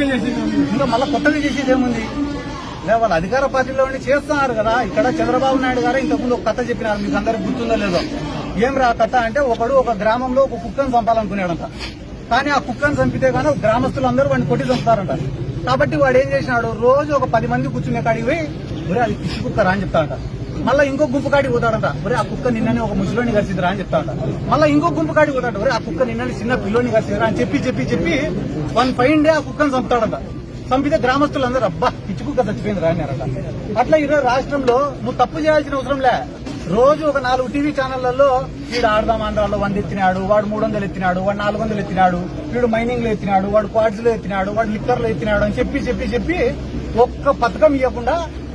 ఇంకా మళ్ళీ కొత్తగా చేసేది ఏముంది? లే వాళ్ళు అధికార పార్టీలో ఉండి చేస్తున్నారు కదా. ఇక్కడ చంద్రబాబు నాయుడు గారు ఇంతకుముందు ఒక కథ చెప్పినారు. మీకు అందరికి గుర్తుందో లేదో. ఏం రా కథ అంటే ఒకడు ఒక గ్రామంలో ఒక కుక్కను చంపాలనుకున్నాడంట. కానీ ఆ కుక్కను చంపితే కానీ గ్రామస్తులందరూ వాడిని కొట్టి చంపుతారంట. కాబట్టి వాడు ఏం చేసినాడు? రోజు ఒక పది మంది కూర్చునే కాడికి పోయి అది పిచ్చి కుక్కరా అని చెప్తాడంట. మళ్ళీ ఇంకో గుంపు కాడికి పోతాడంట. ఒరే ఆ కుక్క నిన్ననే ఒక ముసలోని కలిసిదిరా అని చెప్తాడంట. మళ్ళీ ఇంకో గుంపు కాడికి పోతాడు ఒరే ఆ కుక్క నిన్ననే చిన్న పిల్లోని కలిసిదిరా అని చెప్పి చెప్పి చెప్పి వన్ ఫైన్ డే ఆ కుక్కను చంపుతాడంట. చంపితే గ్రామస్తులందరూ అబ్బా పిచ్చి కుక్క చచ్చిపోయింది రానియారట అట్లా ఈరోజు రాష్ట్రంలో నువ్వు తప్పు చేయాల్సిన అవసరం లే. రోజు ఒక నాలుగు టీవీ ఛానళ్ళలో వీడు ఆడదాం ఆంధ్రాలో వంద ఎత్తినాడు వాడు మూడు వందలు ఎత్తినాడు వాడు నాలుగు వందలు ఎత్తినాడు వీడు మైనింగ్లో ఎత్తినాడు వాడు క్వాడ్స్లో ఎత్తినాడు వాడు లిక్కర్లో ఎత్తినాడు అని చెప్పి చెప్పి చెప్పి ఒక్క పథకం ఇవ్వకుండా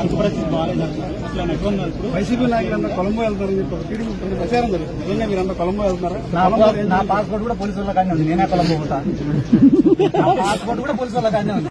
ఆర్థిక పరిస్థితి బాగాలేదు అంటున్నారు. అసలు ఆయన ఎట్లా ఉన్నారు ఇప్పుడు? వైసీపీ నాయకులంతా కొలంబో వెళ్తారని చెప్పి టీడీపీ ప్రచారం జరుగుతుంది. నిజంగా మీరంతా కొలంబో వెళ్తున్నారా? నా పాస్పోర్ట్ కూడా పోలీసు వాళ్ళ కానీ ఉంది. నేనే కొలంబో పోతా. పాస్పోర్ట్ కూడా పోలీసు వాళ్ళ కానీ ఉంది.